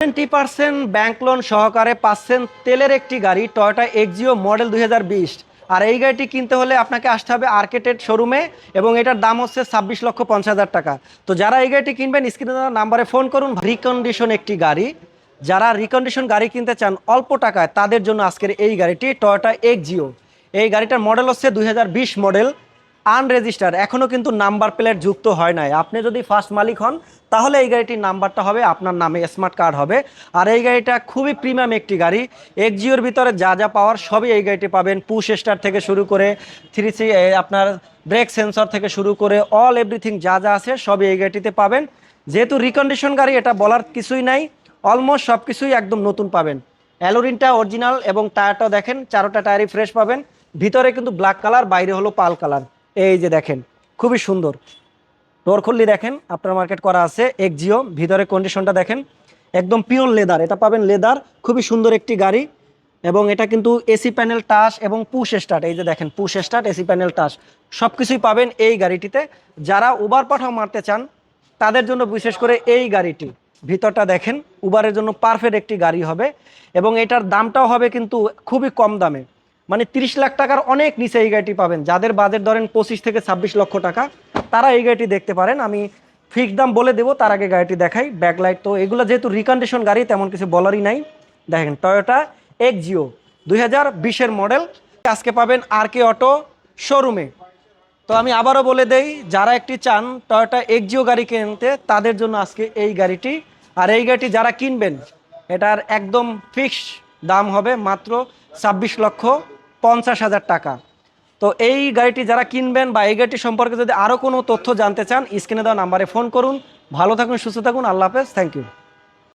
Twenty percent bank loan সহকারে পাচ্ছেন তেলের একটি গাড়ি, টয়োটা এক্সিও মডেল দু হাজার বিশ। আর এই গাড়িটি কিনতে হলে আপনাকে আসতে হবে আর্কেটেড শোরুমে এবং এটার দাম হচ্ছে ছাব্বিশ লক্ষ পঞ্চাশ হাজার টাকা। তো যারা এই গাড়িটি কিনবেন, স্ক্রিনে নাম্বারে ফোন করুন, রিকন্ডিশন একটি গাড়ি। যারা রিকন্ডিশন গাড়ি কিনতে চান অল্প টাকায়, তাদের জন্য আজকের এই গাড়িটি টয়োটা এক্সিও। এই গাড়িটার মডেল হচ্ছে দুই হাজার বিশ মডেল আনরেজিস্টার এখনও কিন্তু নাম্বার প্লেট যুক্ত হয় নাই। আপনি যদি ফার্স্ট মালিক হন, তাহলে এই গাড়িটির নাম্বারটা হবে, আপনার নামে স্মার্ট কার্ড হবে। আর এই গাড়িটা খুবই প্রিমিয়াম একটি গাড়ি। এক্সিওর ভিতরে যা যা পাওয়ার সবই এই গাড়িটি পাবেন। পুশ স্টার থেকে শুরু করে থ্রি সি আপনার ব্রেক সেন্সর থেকে শুরু করে অল এভরিথিং যা যা আছে সবই এই গাড়িটিতে পাবেন। যেহেতু রিকন্ডিশন গাড়ি, এটা বলার কিছুই নাই। অলমোস্ট সব কিছুই একদম নতুন পাবেন। অ্যালোরিনটা অরিজিনাল এবং টায়ারটাও দেখেন, চারোটা টায়ারই ফ্রেশ পাবেন। ভিতরে কিন্তু ব্ল্যাক কালার বাইরে হলো পাল কালার এই যে দেখেন, খুবই সুন্দর। ডোর খুললি দেখেন, আপনার মার্কেট করা আছে এক্সিও ভিতরে কন্ডিশনটা দেখেন, একদম পিওর লেদার এটা পাবেন লেদার খুবই সুন্দর একটি গাড়ি, এবং এটা কিন্তু এসি প্যানেল টাচ এবং পুশ স্টার্ট এই যে দেখেন push start AC panel touch সব কিছুই পাবেন এই গাড়িটিতে। যারা উবার পাঠাও মারতে চান, তাদের জন্য বিশেষ করে এই গাড়িটি, ভিতরটা দেখেন উবারের জন্য পারফেক্ট একটি গাড়ি হবে, এবং এটার দামটাও হবে কিন্তু খুবই কম দামে। মানে তিরিশ লাখ টাকার অনেক নিচে এই গাড়িটি পাবেন। যাদের বাজেট ধরেন পঁচিশ থেকে ছাব্বিশ লক্ষ টাকা, তারা এই গাড়িটি দেখতে পারেন। আমি ফিক্স দাম বলে দেবো, তার আগে গাড়িটি দেখাই। ব্যাকলাইট তো এগুলো যেহেতু রিকন্ডিশন গাড়ি, তেমন কিছু বলারই নাই। দেখেন টয়োটা এক্স জিও দুই হাজার বিশের মডেল আজকে পাবেন আর কে অটো শোরুমে তো আমি আবারও বলে দেই, যারা একটি চান টয়োটা এক্সিও গাড়ি কিনতে, তাদের জন্য আজকে এই গাড়িটি। আর এই গাড়িটি যারা কিনবেন, এটার একদম ফিক্স দাম হবে মাত্র ছাব্বিশ লক্ষ পঞ্চাশ হাজার টাকা। তো এই গাড়িটি যারা কিনবেন বা এই গাড়িটি সম্পর্কে যদি আরও কোনো তথ্য জানতে চান স্ক্রিনে দেওয়া নাম্বারে ফোন করুন। ভালো থাকুন, সুস্থ থাকুন, আল্লাহ হাফেজ থ্যাংক ইউ